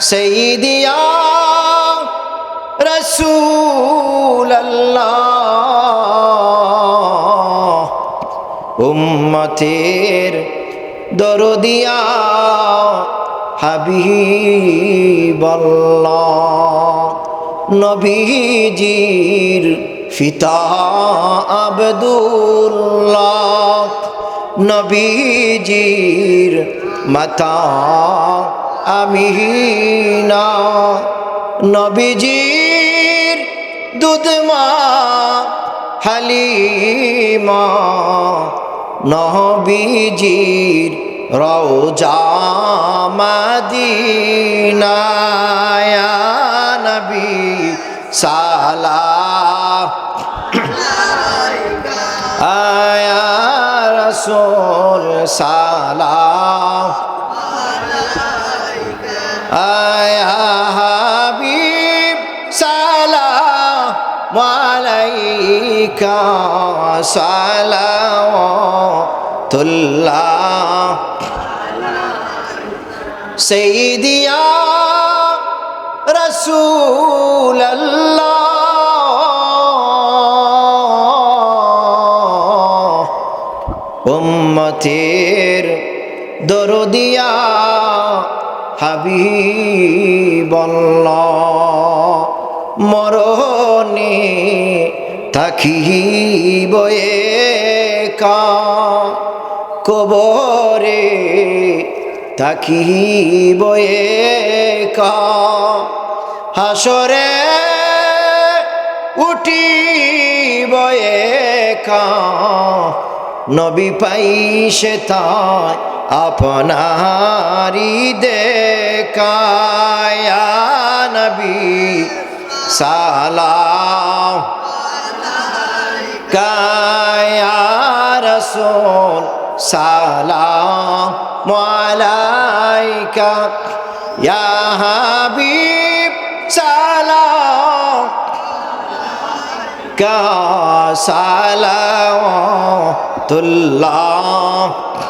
সঈদিয়া রসুল উম্মতের দরদিয়া হাবিবল্লাহ। নবীজির ফিতা আবদুল্লাহ। নবীজির মাতা আমিনা। নবীজির দুধমা হালিমা। নবীজির রওজা মাদিনায়া নবী সালাম। আয়া রসুল সালাম। আয়া হাবিব সালাম আলাইকা সালাওয়াতুল্লাহ। সঈদিয়া রসুল উম্মতের দরদিয়া হাবিবল্লাহ মরণে থাকিব একা কবরে থাকিব একা। হাসরে উঠিব একা নবী পাইছে তাই আপনারি দেখায়া নবী সালাম। কায়া রসুল সালাম। মালাইকা ইয়া হাবিব সালাম। কা সালাওয়াতুল্লাহ।